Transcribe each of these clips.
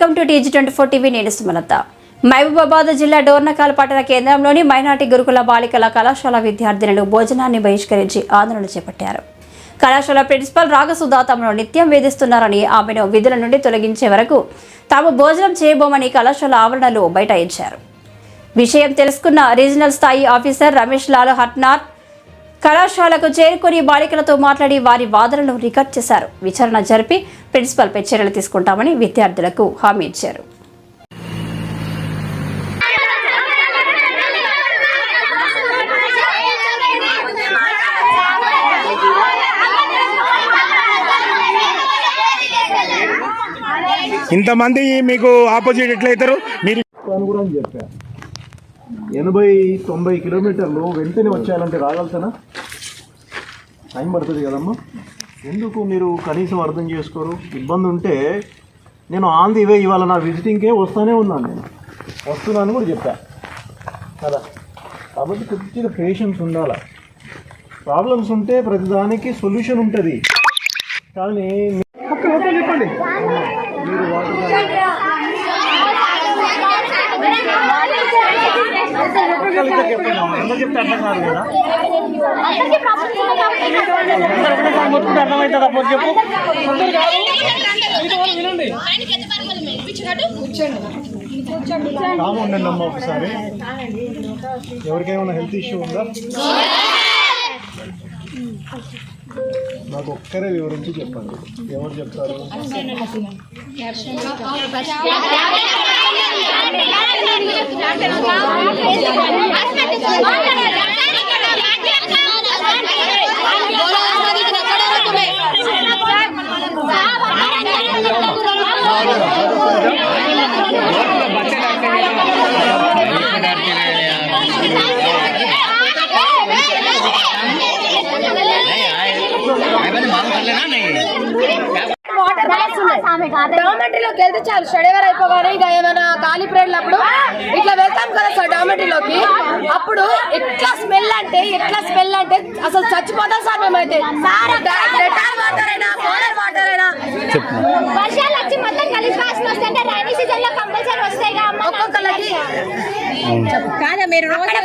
Welcome to TG twenty four TV నేను సుమలత. మహబూబాబాద్ జిల్లా డోర్నకాల్ పట్టణ కేంద్రంలోని మైనార్టీ గురుకుల బాలికల కళాశాల విద్యార్థినులు భోజనాన్ని బహిష్కరించి ఆందోళన చేపట్టారు. కళాశాల ప్రిన్సిపల్ రాగసుధా తమను నిత్యం వేధిస్తున్నారని ఆమెను విధుల నుండి తొలగించే వరకు తాము భోజనం చేయబోమని కళాశాల ఆవరణలో బైఠాయించారు. విషయం తెలుసుకున్న రీజనల్ స్థాయి ఆఫీసర్ రమేష్ లాల్ హట్నార్ కళాశాలకు చేరుకొని బాలికలతో మాట్లాడి వారి వాదనలు రికార్డ్ చేశారు. విచారణ జరిపి ప్రిన్సిపల్పై చర్యలు తీసుకుంటామని విద్యార్థులకు హామీ ఇచ్చారు. ఇంతమంది మీకు ఆపోజిట్ ఎట్లయితారు? మీరు అని కూడా అని చెప్పా. ఎనభై తొంభై కిలోమీటర్లు వెంటనే వచ్చేయాలంటే రాగలుగుతానా? టైం పడుతుంది కదమ్మా. ఎందుకు మీరు కనీసం అర్థం చేసుకోరు? ఇబ్బంది ఉంటే నేను ఆన్ ది వే ఇవాళ నా విజిటింగ్కే వస్తూనే ఉన్నాను నేను. వస్తున్నాను కూడా చెప్పా. కదా? కాబట్టి కొద్దిగా పేషెన్స్ ఉండాలి? ప్రాబ్లమ్స్ ఉంటే ప్రతిదానికి సొల్యూషన్ ఉంటుంది. కానీ ఒక్క చెప్పండి. మీరు వాటర్ ఎందుకు చెప్తే అర్థం కాదు కదా మొత్తం అర్థమవుతుంది అప్పుడు చెప్పు ఉండండి అమ్మ ఒకసారి ఎవరికైనా హెల్త్ ఇష్యూ ఉందా నాకు ఒక్కరే వివరించి చెప్పండి ఎవరు చెప్తారు? ஹஸ்பண்ட் డామెటరీలోకి వెళ్తే చాలు. స్టడీవర్ అయిపోగానే ఇక ఏమైనా ఖాళీ పీరియడ్ అప్పుడు ఇట్లా వెళ్తాం కదా సార్ డామెటరీలోకి అప్పుడు ఎట్లా స్మెల్ అంటే ఎట్లా స్మెల్ అంటే అసలు చచ్చిపోతాం సార్ మేమైతే. డెటాల్ వాటర్ అయినా కోలర్ వాటర్ అయినా వర్షాలు వచ్చి మొత్తం కలిసి వాసన వస్తుంటే రైనీ సీజన్లో కంపల్సరీ వస్తాయి ఒక్కొక్కరికి కాదా మీరు రోజు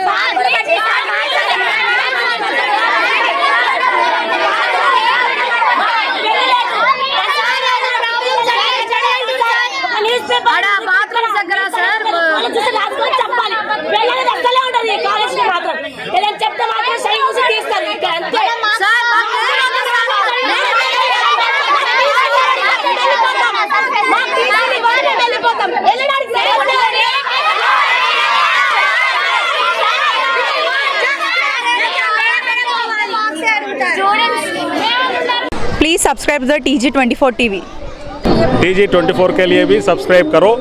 please subscribe the TG twenty four TV Please subscribe to the TG24 TV. G twenty four T V T G twenty four के लिए भी सब्सक्राइब करो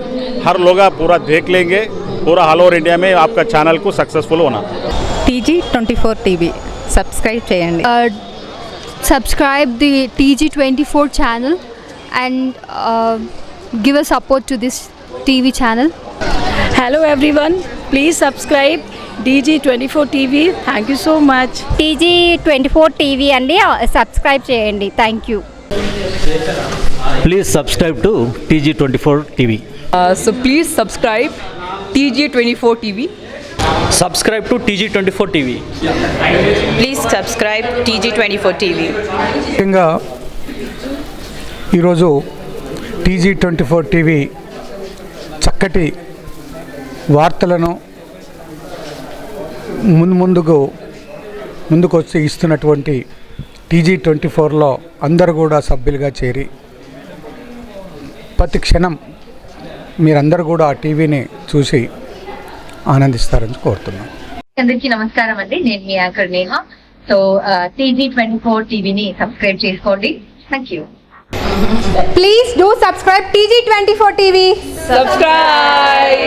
हर लोग आप पूरा देख लेंगे पूरा ऑल ओवर इंडिया में आपका चैनल को सक्सेसफुल होना T G twenty four TV subscribe చేయండి uh, subscribe the TG24 channel and uh, give a support to this TV channel. Hello everyone please subscribe DG twenty four TV thank you so much TG twenty four TV అండి subscribe చేయండి thank you Please subscribe to TG24 TV. So please subscribe TG twenty four TV Subscribe to TG24 TV. Please subscribe TG twenty four TV ముఖ్యంగా ఈరోజు TG twenty four TV చక్కటి వార్తలను ముందు ముందుకు ముందుకు వచ్చి ఇస్తున్నటువంటి టీజీ ట్వంటీ ఫోర్లో అందరూ కూడా సభ్యులుగా చేరి ప్రతి క్షణం మీరందరూ కూడా ఆ టీవీని చూసి ఆనందిస్తారని కోరుతున్నాను అందరికీ నమస్కారం అండి. నేను మీ anchor Neha. So TG twenty four టీవీని సబ్స్క్రైబ్ చేసుకోండి. Thank you Please do subscribe TG24 TV. Subscribe